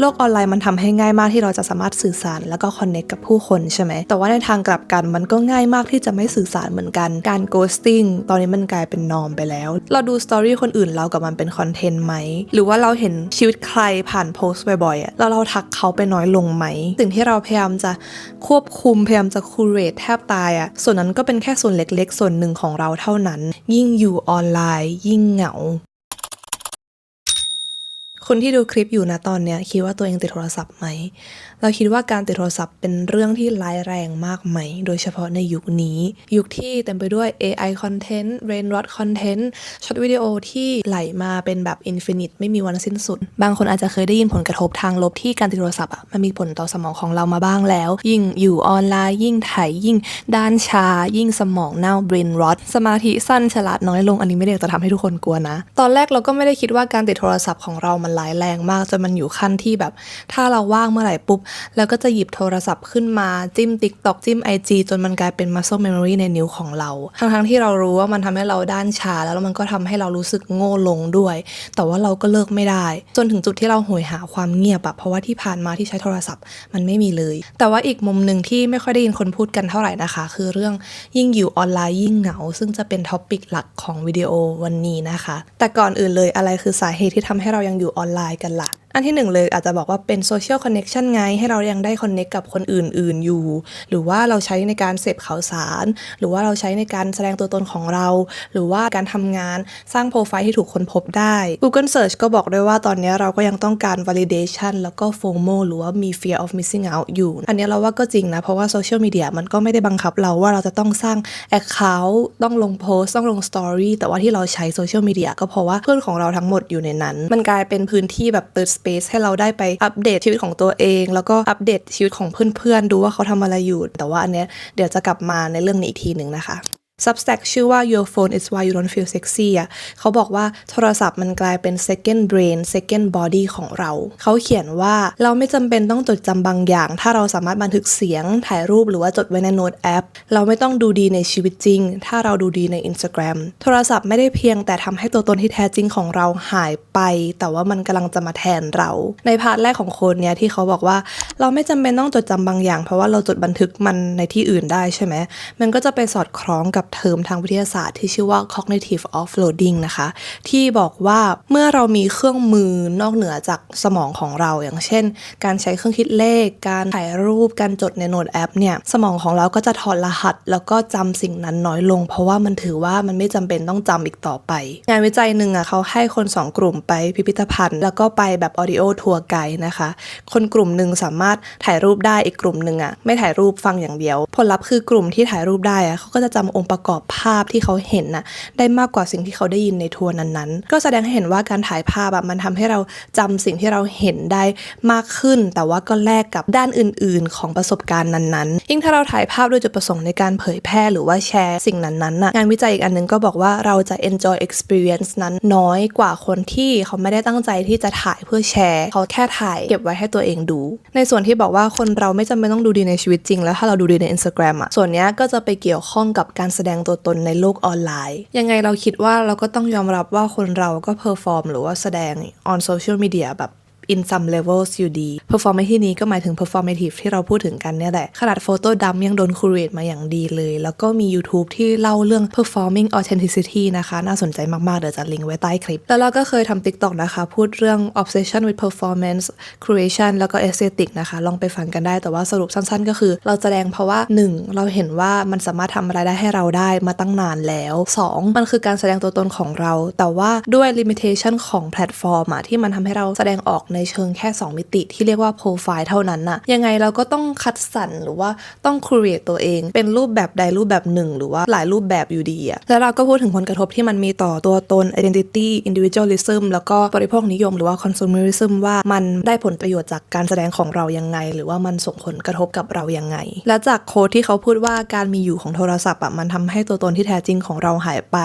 โลกออนไลน์มันทำให้ง่ายมากที่เราจะสามารถสื่อสารแล้วก็คอนเน c t กับผู้คนใช่ไหม แต่ว่าในทางกลับกันมันก็ง่ายมากที่จะไม่สื่อสารเหมือนกัน การ ghosting ตอนนี้มันกลายเป็นนอมไปแล้ว เราดูสตอรี่คนอื่นเรากับมันเป็นคอนเทนต์ไหม หรือว่าเราเห็นชีวิตใครผ่านโพสต์บ่อยๆอะแล้วเราทักเขาไปน้อยลงไหม สิ่งที่เราพยายามจะควบคุมพยายามจะคูเรตแทบตายอะ ส่วนนั้นก็เป็นแค่ส่วนเล็กๆ ส่วนหนึ่งของเราเท่านั้น ยิ่งอยู่ออนไลน์ ยิ่งเหงา คนที่ดูคลิปอยู่นะตอนเนี้ยคิดว่าตัวเองติดโทรศัพท์ไหม เราคิดว่าการติดโทรศัพท์เป็นเรื่องที่ร้ายแรงมากไหม โดยเฉพาะในยุคนี้ ยุคที่เต็มไปด้วย AI content brain rot content ช็อตวิดีโอที่ไหลมาเป็นแบบ infinite ไม่มีวันสิ้นสุด บางคนอาจจะเคยได้ยินผลกระทบทางลบที่การติดโทรศัพท์อะมันมีผลต่อสมองของเรามาบ้างแล้ว ยิ่งอยู่ออนไลน์ ยิ่งไถยิ่ง ด้านชา ยิ่งสมองเน่า brain rot สมาธิสั้นฉลาดน้อยลงอันนี้ไม่ได้จะทำให้ทุกคนกลัวนะ ตอนแรกเราก็ไม่ได้คิดว่าการติดโทรศัพท์ของเรามันร้ายแรงมากจนมันอยู่ขั้นที่แบบ ถ้าเราว่างเมื่อไหร่ปุ๊บ แล้วก็จะหยิบโทรศัพท์ขึ้นมาจิ้ม TikTok จิ้ม IG จนมันกลายเป็น muscle memory ในนิ้วของเรา ทั้งๆที่เรารู้ว่ามันทำให้เราด้านชา แล้วมันก็ทำให้เรารู้สึกโง่ลงด้วย แต่ว่าเราก็เลิกไม่ได้ จนถึงจุดที่เราโหยหาความเงียบอะเพราะว่าที่ผ่านมาที่ใช้โทรศัพท์มันไม่มีเลย แต่ว่าอีกมุมหนึ่งที่ไม่ค่อยได้ยินคนพูดกันเท่าไหร่นะคะ คือเรื่องยิ่งอยู่ออนไลน์ยิ่งเหงา ซึ่งจะเป็นท็อปิกหลักของวิดีโอวันนี้นะคะ แต่ก่อนอื่นเลยอะไรคือสาเหตุที่ทำให้เรายังอยู่ออนอนไลน์กันละ่ะ อันที่หนึ่งเลยอาจจะบอกว่าเป็นโซเชียลคอนเน็ชันไง ให้เรายังได้คอนเน็กกับคนอื่น ๆ อยู่ หรือว่าเราใช้ในการเสพข่าวสาร หรือว่าเราใช้ในการแสดงตัวตนของเรา หรือว่าการทำงานสร้างโปรไฟล์ที่ถูกค้นพบได้ Google Search ก็บอกด้วยว่าตอนนี้เราก็ยังต้องการ validation แล้วก็ FOMO หรือว่ามี fear of missing out อยู่ อันนี้เราว่าก็จริงนะ เพราะว่าโซเชียลมีเดียมันก็ไม่ได้บังคับเราว่าเราจะต้องสร้าง Account ต้องลงโพสต์ต้องลง Story แต่ว่าที่เราใช้โซเชียลมีเดียก็เพราะว่าเพื่อนของเราทั้งหมดอยู่ในนั้น มันกลายเป็นพื้นที่แบบ third space ให้เราได้ไปอัปเดตชีวิตของตัวเอง แล้วก็อัปเดตชีวิตของเพื่อนๆ ดูว่าเขาทำอะไรอยู่ แต่ว่าอันเนี้ยเดี๋ยวจะกลับมาในเรื่องนี้อีกทีหนึ่งนะคะ Substack ชื่อว่า Your phone is why you don't feel sexy อะเขาบอกว่าโทรศัพท์มันกลายเป็น second brain second body ของเรา เขาเขียนว่าเราไม่จำเป็นต้องจดจำบางอย่าง ถ้าเราสามารถบันทึกเสียง ถ่ายรูปหรือว่าจดไว้ในโน้ตแอป เราไม่ต้องดูดีในชีวิตจริง ถ้าเราดูดีใน Instagram โทรศัพท์ไม่ได้เพียงแต่ทำให้ตัวตนที่แท้จริงของเราหายไป แต่ว่ามันกำลังจะมาแทนเรา ในพาร์ทแรกของโค้ดเนี้ยที่เขาบอกว่าเราไม่จำเป็นต้องจดจำบางอย่าง เพราะว่าเราจดบันทึกมันในที่อื่นได้ใช่ไหมมันก็จะไปสอดคล้องกับเทอมทางวิทยาศาสตร์ที่ชื่อว่า cognitive offloading นะคะ ที่บอกว่าเมื่อเรามีเครื่องมือนอกเหนือจากสมองของเรา อย่างเช่น การใช้เครื่องคิดเลข การถ่ายรูป การจดในโน้ตแอปเนี่ย สมองของเราก็จะถอดรหัส แล้วก็จำสิ่งนั้นน้อยลง เพราะว่ามันถือว่ามันไม่จำเป็นต้องจำอีกต่อไป งานวิจัยหนึ่งอะเขาให้คน 2 กลุ่มไปพิพิธภัณฑ์ แล้วก็ไปแบบ audio ทัวร์ไกด์นะคะ คนกลุ่มหนึ่งสามารถถ่ายรูปได้อีกกลุ่มหนึ่งอะไม่ถ่ายรูปฟังอย่างเดียว ผลลัพธ์คือกลุ่มที่ถ่ายรูปได้อะเขาก็จะจำองค์ประประกอบภาพที่เขาเห็นน่ะได้มากกว่าสิ่งที่เขาได้ยินในทัวร์นั้นๆ ก็แสดงให้เห็นว่าการถ่ายภาพอะมันทำให้เราจำสิ่งที่เราเห็นได้มากขึ้น แต่ว่าก็แลกกับด้านอื่น ๆ ของประสบการณ์นั้นๆ ยิ่งถ้าเราถ่ายภาพด้วยจุดประสงค์ในการเผยแพร่หรือว่าแชร์สิ่งนั้นๆน่ะงานวิจัยอีกอันหนึงก็บอกว่าเราจะ enjoy experience นั้นน้อยกว่าคนที่เขาไม่ได้ตั้งใจที่จะถ่ายเพื่อแชร์ เขาแค่ถ่ายเก็บไว้ให้ตัวเองดู ในส่วนที่บอกว่าคนเราไม่จำเป็นต้องดูดีในชีวิตจริง แล้วถ้าเราดูดีใน Instagram อะส่วนนี้ก็จะไปเกี่ยวข้องกับการแสดงตัวตนในโลกออนไลน์ ยังไงเราคิดว่าเราก็ต้องยอมรับว่าคนเราก็เพอร์ฟอร์มหรือว่าแสดง on social media แบบ in some levels อยู่ดี perform ในที่นี้ก็หมายถึง performative ที่เราพูดถึงกันเนี่ยแหละ ขนาดโฟโต้ดัมยังโดน curate มาอย่างดีเลย แล้วก็มี YouTube ที่เล่าเรื่อง performing authenticity นะคะ น่าสนใจมากๆ เดี๋ยวจะลิงก์ไว้ใต้คลิป แล้วเราก็เคยทำ TikTok นะคะ พูดเรื่อง obsession with performance creation แล้วก็ aesthetic นะคะ ลองไปฟังกันได้แต่ว่าสรุปสั้นๆ ก็คือ เราแสดงเพราะว่า 1. เราเห็นว่ามันสามารถทำรายได้ให้เราได้มาตั้งนานแล้ว 2. มันคือการแสดงตัวตนของเรา แต่ว่าด้วย limitation ของแพลตฟอร์มอะที่มันทำให้เราแสดงออกในเชิงแค่ 2 มิติที่เรียกว่าโปรไฟล์เท่านั้นน่ะยังไงเราก็ต้องคัดสรรหรือว่าต้อง create ตัวเอง เป็นรูปแบบใดรูปแบบหนึ่ง หรือว่าหลายรูปแบบอยู่ดีอะแล้วเราก็พูดถึงผลกระทบที่มันมีต่อตัวตน identity individualism แล้วก็บริโภคนิยมหรือว่า consumerism ว่ามันได้ผลประโยชน์จากการแสดงของเรายังไง หรือว่ามันส่งผลกระทบกับเรายังไง และจากโค้ดที่เขาพูดว่าการมีอยู่ของโทรศัพท์อะมันทำให้ตัวตนที่แท้จริงของเราหายไป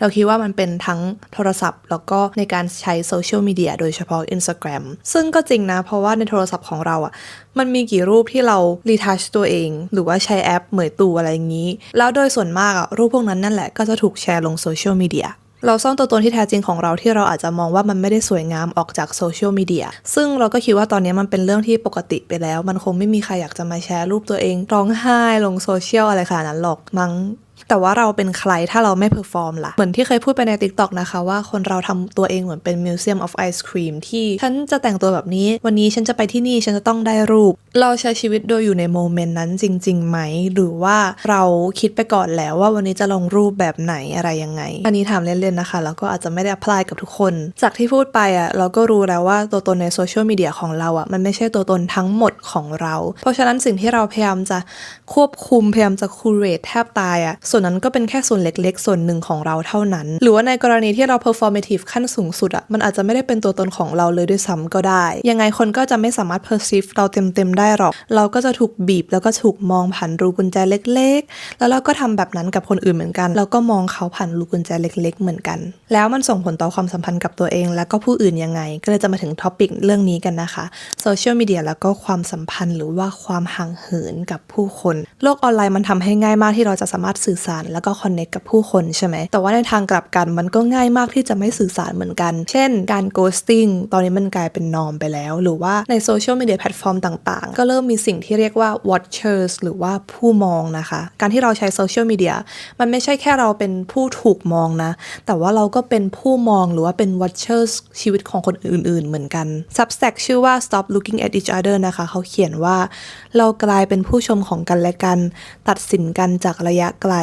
เราคิดว่ามันเป็นทั้งโทรศัพท์ แล้วก็ในการใช้โซเชียลมีเดียโดยเฉพาะ Instagram ซึ่งก็จริงนะ เพราะว่าในโทรศัพท์ของเราอะ่ะ มันมีกี่รูปที่เรารีทัชตัวเอง หรือว่าใช้แอปเหมยตูอะไรอย่างนี้ แล้วโดยส่วนมากอะรูปพวกนั้นนั่นแหละก็จะถูกแชร์ลงโซเชียลมีเดียเราซ่อนตัวตนที่แท้จริงของเราที่เราอาจจะมองว่ามันไม่ได้สวยงามออกจากโซเชียลมีเดีย ซึ่งเราก็คิดว่าตอนนี้มันเป็นเรื่องที่ปกติไปแล้ว มันคงไม่มีใครอยากจะมาแชร์รูปตัวเองร้องไห้ลงโซเชียลอะไรขนาดนั้นหรอกมั้ง แต่ว่าเราเป็นใครถ้าเราไม่เพอร์ฟอร์มล่ะ เหมือนที่เคยพูดไปใน TikTok นะคะว่าคนเราทำตัวเองเหมือนเป็น Museum of Ice Cream ที่ฉันจะแต่งตัวแบบนี้ วันนี้ฉันจะไปที่นี่ฉันจะต้องได้รูป เราใช้ชีวิตโดยอยู่ในโมเมนต์นั้นจริงๆไหม หรือว่าเราคิดไปก่อนแล้วว่าวันนี้จะลงรูปแบบไหนอะไรยังไง อันนี้ถามเล่นๆนะคะ แล้วก็อาจจะไม่ได้ apply กับทุกคน จากที่พูดไปอะเราก็รู้แล้วว่าตัวตนในโซเชียลมีเดียของเราอะมันไม่ใช่ตัวตนทั้งหมดของเรา เพราะฉะนั้นสิ่งที่เราพยายามจะควบคุมพยายามจะคูเรตแทบตายอะส่วนนั้นก็เป็นแค่ส่วนเล็ก ๆ ส่วนหนึ่งของเราเท่านั้น หรือว่าในกรณีที่เรา performative ขั้นสูงสุดอะมันอาจจะไม่ได้เป็นตัวตนของเราเลยด้วยซ้ำก็ได้ ยังไงคนก็จะไม่สามารถ perceive เราเต็มๆได้หรอก เราก็จะถูกบีบแล้วก็ถูกมองผ่านรูกุญแจเล็ก ๆ แล้วเราก็ทำแบบนั้นกับคนอื่นเหมือนกันเราก็มองเขาผ่านรูกุญแจเล็ก ๆ เหมือนกัน แล้วมันส่งผลต่อความสัมพันธ์กับตัวเอง แล้วก็ผู้อื่นยังไง ก็เลยจะมาถึงท็อปิกเรื่องนี้กันนะคะโซเชียลมีเดียแล้วก็ความสัมพันธ์หรือว่าความห่างเหินกับผู้คน โลกออนไลน์มันทำให้ง่ายมากที่เราจะสามารถสื่อสาร แล้วก็คอนเน c t กับผู้คนใช่ไหม แต่ว่าในทางกลับกันมันก็ง่ายมากที่จะไม่สื่อสารเหมือนกัน เช่น การ ghosting ตอนนี้มันกลายเป็นนอมไปแล้ว หรือว่าในโซเชียลมีเดียแพลตฟอร์มต่างๆ ก็เริ่มมีสิ่งที่เรียกว่า watchers หรือว่าผู้มองนะคะ การที่เราใช้โซเชียลมีเดียมันไม่ใช่แค่เราเป็นผู้ถูกมองนะ แต่ว่าเราก็เป็นผู้มองหรือว่าเป็น watchers ชีวิตของคนอื่น ๆ เหมือนกัน Substack ชื่อว่า stop looking at each other นะคะ เขาเขียนว่า เรากลายเป็นผู้ชมของกันและกัน ตัดสินกันจากระยะไกล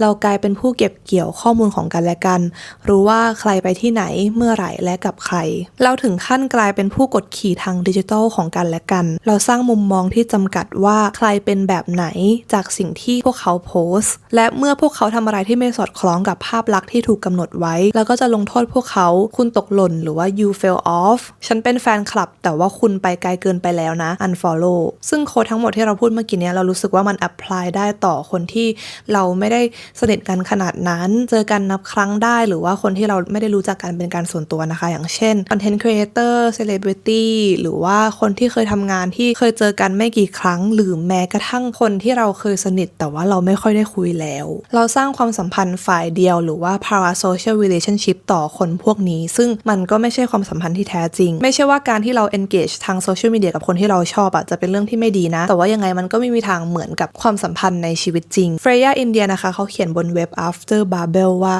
เรากลายเป็นผู้เก็บเกี่ยวข้อมูลของกันและกัน รู้ว่าใครไปที่ไหนเมื่อไหร่และกับใคร เราถึงขั้นกลายเป็นผู้กดขี่ทางดิจิทัลของกันและกัน เราสร้างมุมมองที่จำกัดว่าใครเป็นแบบไหนจากสิ่งที่พวกเขาโพสต์ และเมื่อพวกเขาทำอะไรที่ไม่สอดคล้องกับภาพลักษณ์ที่ถูกกำหนดไว้ แล้วก็จะลงโทษพวกเขา คุณตกหล่นหรือว่า you fail off ฉันเป็นแฟนคลับ แต่ว่าคุณไปไกลเกินไปแล้วนะ unfollow ซึ่งโค้ดทั้งหมดที่เราพูดเมื่อกี้เนี้ยเรารู้สึกว่ามัน apply ได้ต่อคนที่เราไม่ได้สนิทกันขนาดนั้น เจอกันนับครั้งได้ หรือว่าคนที่เราไม่ได้รู้จักกันเป็นการส่วนตัวนะคะ อย่างเช่น content creator celebrity หรือว่าคนที่เคยทำงานที่เคยเจอกันไม่กี่ครั้ง หรือแม้กระทั่งคนที่เราเคยสนิท แต่ว่าเราไม่ค่อยได้คุยแล้ว เราสร้างความสัมพันธ์ฝ่ายเดียว หรือว่า parasocial relationship ต่อคนพวกนี้ ซึ่งมันก็ไม่ใช่ความสัมพันธ์ที่แท้จริง ไม่ใช่ว่าการที่เรา engage ทางโซเชียลมีเดียกับคนที่เราชอบอะจะเป็นเรื่องที่ไม่ดีนะ แต่ว่ายังไงมันก็ไม่มีทางเหมือนกับความสัมพันธ์ในชีวิตจริงเฟรย่าอินเดียนะคะ เขาเขียนบนเว็บ after babel ว่า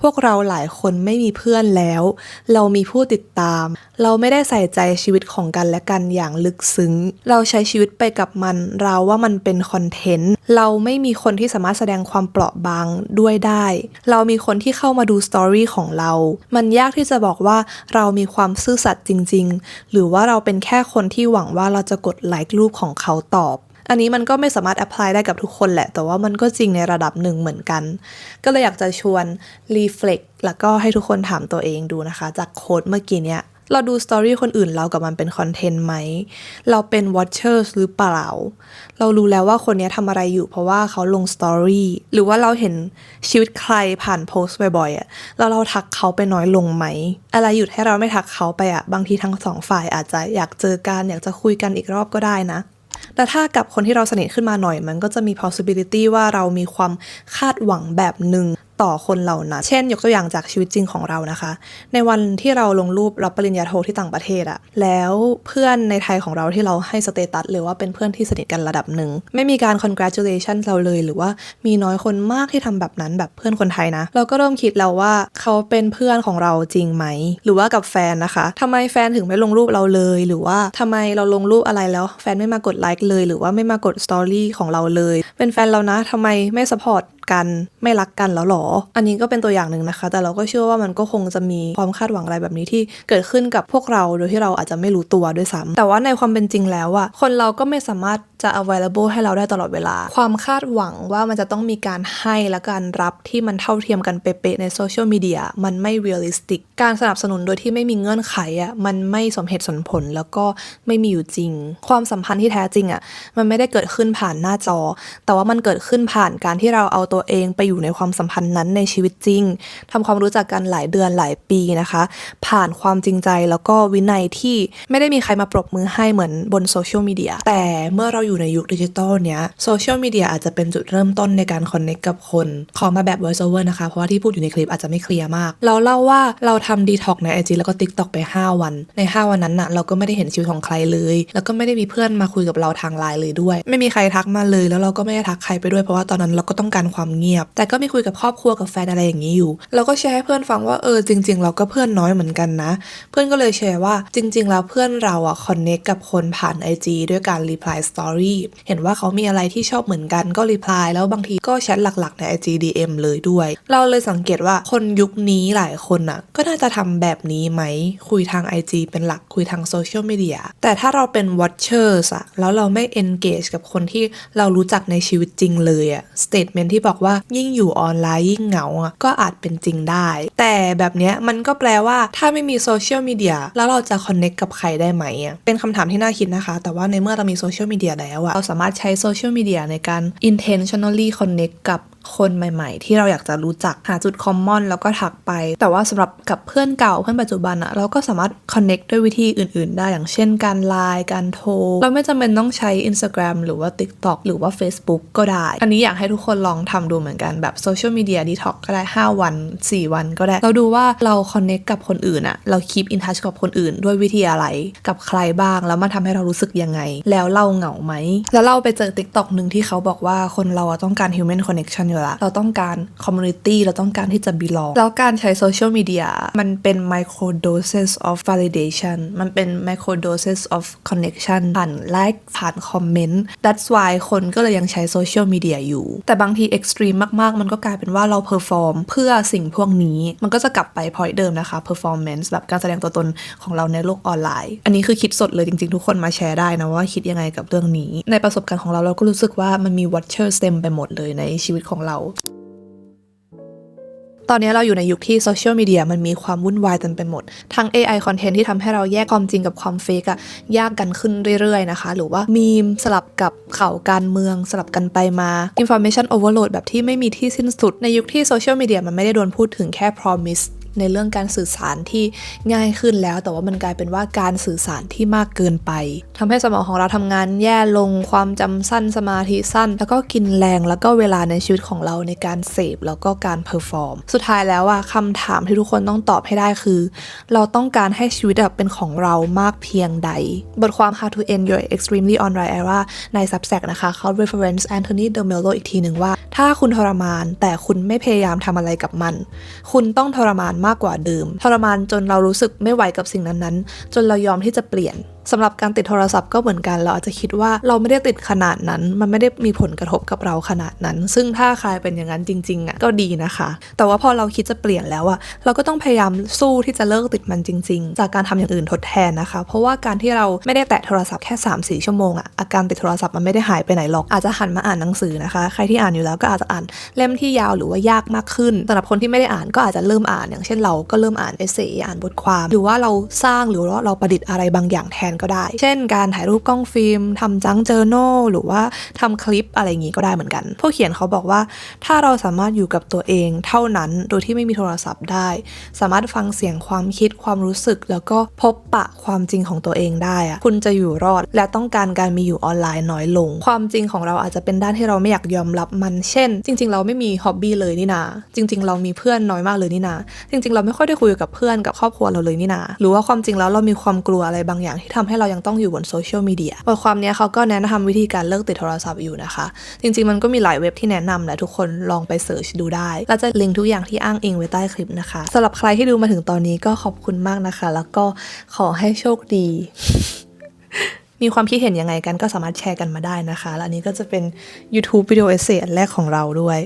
พวกเราหลายคนไม่มีเพื่อนแล้ว เรามีผู้ติดตาม เราไม่ได้ใส่ใจชีวิตของกันและกันอย่างลึกซึ้ง เราใช้ชีวิตไปกับมันเราว่ามันเป็นคอนเทนต์ เราไม่มีคนที่สามารถแสดงความเปราะบางด้วยได้ เรามีคนที่เข้ามาดูสตอรี่ของเรา มันยากที่จะบอกว่าเรามีความซื่อสัตย์จริง ๆ หรือว่าเราเป็นแค่คนที่หวังว่าเราจะกดไลค์รูปของเขาตอบ อันนี้มันก็ไม่สามารถ apply ได้กับทุกคนแหละ แต่ว่ามันก็จริงในระดับหนึ่งเหมือนกัน ก็เลยอยากจะชวน reflect แล้วก็ให้ทุกคนถามตัวเองดูนะคะ จากโค้ดเมื่อกี้เนี้ยเราดูสตอรี่คนอื่นเรากับมันเป็นคอนเทนต์ไหม เราเป็น watchers หรือเปล่า เรารู้แล้วว่าคนนี้ทำอะไรอยู่เพราะว่าเขาลงสตอรี่หรือว่าเราเห็นชีวิตใครผ่านโพสต์บ่อยๆอะแล้วเราทักเขาไปน้อยลงไหม อะไรหยุดให้เราไม่ทักเขาไปอะบางทีทั้งสองฝ่ายอาจจะอยากเจอกันอยากจะคุยกันอีกรอบก็ได้นะ แต่ถ้ากับคนที่เราสนิทขึ้นมาหน่อยมันก็จะมี possibility ว่าเรามีความคาดหวังแบบหนึ่ง ต่อคนเหล่านั้น เช่น ยกตัวอย่างจากชีวิตจริงของเรานะคะ ในวันที่เราลงรูปรับปริญญาโทที่ต่างประเทศอะแล้วเพื่อนในไทยของเราที่เราให้สเตตัสหรือว่าเป็นเพื่อนที่สนิทกันระดับหนึ่ง ไม่มีการ congratulation เราเลย หรือว่ามีน้อยคนมากที่ทำแบบนั้นแบบเพื่อนคนไทยนะ เราก็เริ่มคิดแล้วว่าเขาเป็นเพื่อนของเราจริงไหม หรือว่ากับแฟนนะคะทำไมแฟนถึงไม่ลงรูปเราเลย หรือว่าทำไมเราลงรูปอะไรแล้ว แฟนไม่มากดไลค์เลย หรือว่าไม่มากดสตอรี่ของเราเลย เป็นแฟนเรานะทำไมไม่สปอร์ต กันไม่รักกันแล้วหรอ อันนี้ก็เป็นตัวอย่างหนึ่งนะคะ แต่เราก็เชื่อว่ามันก็คงจะมีความคาดหวังอะไรแบบนี้ที่เกิดขึ้นกับพวกเราโดยที่เราอาจจะไม่รู้ตัวด้วยซ้ำแต่ว่าในความเป็นจริงแล้วอะคนเราก็ไม่สามารถจะ available ให้เราได้ตลอดเวลา ความคาดหวังว่ามันจะต้องมีการให้และการรับที่มันเท่าเทียมกันเป๊ะๆในโซเชียลมีเดียมันไม่ realistic การสนับสนุนโดยที่ไม่มีเงื่อนไขอะมันไม่สมเหตุสมผลแล้วก็ไม่มีอยู่จริง ความสัมพันธ์ที่แท้จริงอะมันไม่ได้เกิดขึ้นผ่านหน้าจอ แต่ว่ามันเกิดขึ้นผ่านการที่เราเอาตัวตัวเองไปอยู่ในความสัมพันธ์นั้นในชีวิตจริงทำความรู้จักกันหลายเดือนหลายปีนะคะ ผ่านความจริงใจแล้วก็วินัยที่ไม่ได้มีใครมาปรบมือให้เหมือนบนโซเชียลมีเดียแต่เมื่อเราอยู่ในยุคดิจิตอลเนี้ยโซเชียลมีเดียอาจจะเป็นจุดเริ่มต้นในการคอนเน c t กับคน ขอมาแบบ voice over นะคะ เพราะว่าที่พูดอยู่ในคลิปอาจจะไม่เคลียร์มาก เราเล่าว่าเราทำดีท็อกใน IG แล้วก็ TikTok ไป 5 วัน ใน 5 วันนั้นน่ะเราก็ไม่ได้เห็นชีวิตของใครเลย แล้วก็ไม่ได้มีเพื่อนมาคุยกับเราทางไลน์เลยด้วย ไม่มีใครทักมาเลย แล้วเราก็ไม่ได้ทักใครไปด้วยเพราะว่าตอนนั้นเราก็ต้องการความเงียบ แต่ก็มีคุยกับครอบครัวกับแฟนอะไรอย่างนี้อยู่ เราก็แชร์ให้เพื่อนฟังว่าเออจริง ๆ เราก็เพื่อนน้อยเหมือนกันนะ เพื่อนก็เลยแชร์ว่าจริง ๆ แล้วเพื่อนเราอะคอนเน c t กับคนผ่าน IG ด้วยการ reply story เห็นว่าเขามีอะไรที่ชอบเหมือนกันก็ reply แล้วบางทีก็แชทหลักๆใน IG DM เลยด้วย เราเลยสังเกตว่าคนยุคนี้หลายคนอะก็น่าจะทำแบบนี้ไหมคุยทาง IG เป็นหลักคุยทางโซเชียลมีเดียแต่ถ้าเราเป็น watchers อะแล้วเราไม่ engage กับคนที่เรารู้จักในชีวิตจริงเลยอะ statement ที่บอกว่ายิ่งอยู่ออนไลน์ยิ่งเหงาอะก็อาจเป็นจริงได้ แต่แบบเนี้ยมันก็แปลว่าถ้าไม่มีโซเชียลมีเดียแล้วเราจะคอนเน็กกับใครได้ไหมอะเป็นคำถามที่น่าคิดนะคะ แต่ว่าในเมื่อเรามีโซเชียลมีเดียแล้วอะเราสามารถใช้โซเชียลมีเดียในการ intentionally connect กับ คนใหม่ ๆ ที่เราอยากจะรู้จักหาจุดคอมมอนแล้วก็ทักไป แต่ว่าสำหรับกับเพื่อนเก่าเพื่อนปัจจุบันอะเราก็สามารถ connect ด้วยวิธีอื่น ๆ ได้อย่างเช่นการไลน์การโทร เราไม่จำเป็นต้องใช้ Instagram หรือว่า TikTok หรือว่า Facebook ก็ได้ อันนี้อยากให้ทุกคนลองทำดูเหมือนกันแบบโซเชียลมีเดียดีท็อกก็ได้ 5 วัน 4 วันก็ได้ เราดูว่าเรา connect กับคนอื่นอะเรา keep in touch กับคนอื่น ด้วยวิธีอะไรกับใครบ้าง แล้วมันทำให้เรารู้สึกยังไง แล้วเราเหงาไหมแล้วเราไปเจอ TikTok หนึ่งที่เขาบอกว่าคนเราต้องการ human connection อยู่ละเราต้องการ community เราต้องการที่จะ belong แล้วการใช้โซเชียลมีเดียมันเป็น micro doses of validation มันเป็น micro doses of connection ผ่าน like ผ่านคอมเมนต์ that's why คนก็เลยยังใช้โซเชียลมีเดียอยู่ แต่บางที extreme มมาก ๆ มันก็กลายเป็นว่าเรา perform เพื่อสิ่งพวกนี้ มันก็จะกลับไป point เดิมนะคะ performance แบบการแสดงตัวตนของเราในโลกออนไลน์ อันนี้คือคิดสดเลยจริง ๆ ทุกคนมาแชร์ได้นะว่าคิดยังไงกับเรื่องนี้ ในประสบการณ์ของเราเราก็รู้สึกว่ามันมี watchers เต็มไปหมดเลยในชีวิตของเราตอนนี้เราอยู่ในยุคที่โซเชียลมีเดียมันมีความวุ่นวายเต็มไปหมด ทั้ง AI คอนเทนต์ที่ทำให้เราแยกความจริงกับความเฟกอะยากกันขึ้นเรื่อยๆนะคะ หรือว่ามีมสลับกับข่าวการเมืองสลับกันไปมา Information Overload แบบที่ไม่มีที่สิ้นสุด ในยุคที่โซเชียลมีเดียมันไม่ได้โดนพูดถึงแค่ promise ในเรื่องการสื่อสารที่ง่ายขึ้นแล้ว แต่ว่ามันกลายเป็นว่าการสื่อสารที่มากเกินไปทำให้สมองของเราทำงานแย่ลงความจำสั้นสมาธิสั้น แล้วก็กินแรงแล้วก็เวลาในชีวิตของเราในการเสพแล้วก็การเพอร์ฟอร์มสุดท้ายแล้วอะคำถามที่ทุกคนต้องตอบให้ได้คือ เราต้องการให้ชีวิตอะเป็นของเรามากเพียงใด บทความ How to End Your Extremely Online Era ใน Substack นะคะเขา reference Anthony de Mello อีกทีหนึ่งว่า ถ้าคุณทรมานแต่คุณไม่พยายามทำอะไรกับมัน คุณต้องทรมานมากกว่าเดิม ทรมานจนเรารู้สึกไม่ไหวกับสิ่งนั้นๆ จนเรายอมที่จะเปลี่ยน สำหรับการติดโทรศัพท์ก็เหมือนกันเราอาจจะคิดว่าเราไม่ได้ติดขนาดนั้น มันไม่ได้มีผลกระทบกับเราขนาดนั้น ซึ่งถ้าใครเป็นอย่างนั้นจริงๆอะก็ดีนะคะ แต่ว่าพอเราคิดจะเปลี่ยนแล้วอะเราก็ต้องพยายามสู้ที่จะเลิกติดมันจริง ๆ จากการทำอย่างอื่นทดแทนนะคะ เพราะว่าการที่เราไม่ได้แตะโทรศัพท์แค่3 4ชั่วโมงอะอาการติดโทรศัพท์มันไม่ได้หายไปไหนหรอกอาจจะหันมาอ่านหนังสือนะคะ ใครที่อ่านอยู่แล้วก็อาจจะอ่านเล่มที่ยาวหรือว่ายากมากขึ้นสำหรับคนที่ไม่ได้อ่านก็อาจจะเริ่มอ่านอย่างเช่นเราก็เริ่มอ่านเอเซอ่านบทความ หรือว่าเราสร้างหรือว่าเราประดิษฐ์อะไรบางอย่างแทนก็ได้ เช่น การถ่ายรูปกล้องฟิล์มทำจังเจอโนหรือว่าทำคลิปอะไรอย่างงี้ก็ได้เหมือนกัน ผู้เขียนเขาบอกว่า ถ้าเราสามารถอยู่กับตัวเองเท่านั้นโดยที่ไม่มีโทรศัพท์ได้ สามารถฟังเสียงความคิดความรู้สึก แล้วก็พบปะความจริงของตัวเองได้อะคุณจะอยู่รอด และต้องการการมีอยู่ออนไลน์น้อยลง ความจริงของเราอาจจะเป็นด้านที่เราไม่อยากยอมรับมันเช่น จริง ๆ เราไม่มีฮ็อบบี้เลยนี่นาจริง ๆ เรามีเพื่อนน้อยมากเลยนี่นาจริง ๆ เราไม่ค่อยได้คุยกับเพื่อนกับครอบครัวเราเลยนี่นาหรือว่าความจริงแล้วเรามีความกลัวอะไรบางอย่างที่ทำให้เรายังต้องอยู่บนโซเชียลมีเดียบทความนี้เขาก็แนะนำวิธีการเลิกติดโทรศัพท์อยู่นะคะ จริงๆมันก็มีหลายเว็บที่แนะนำแหละทุกคนลองไปเสิร์ชดูได้เราจะลิงก์ทุกอย่างที่อ้างอิงไว้ใต้คลิปนะคะสำหรับใครที่ดูมาถึงตอนนี้ก็ขอบคุณมากนะคะ แล้วก็ขอให้โชคดี มีความคิดเห็นยังไงกันก็สามารถแชร์กันมาได้นะคะ และนี้ก็จะเป็น YouTube วิดีโอเอเซแรกของเราด้วย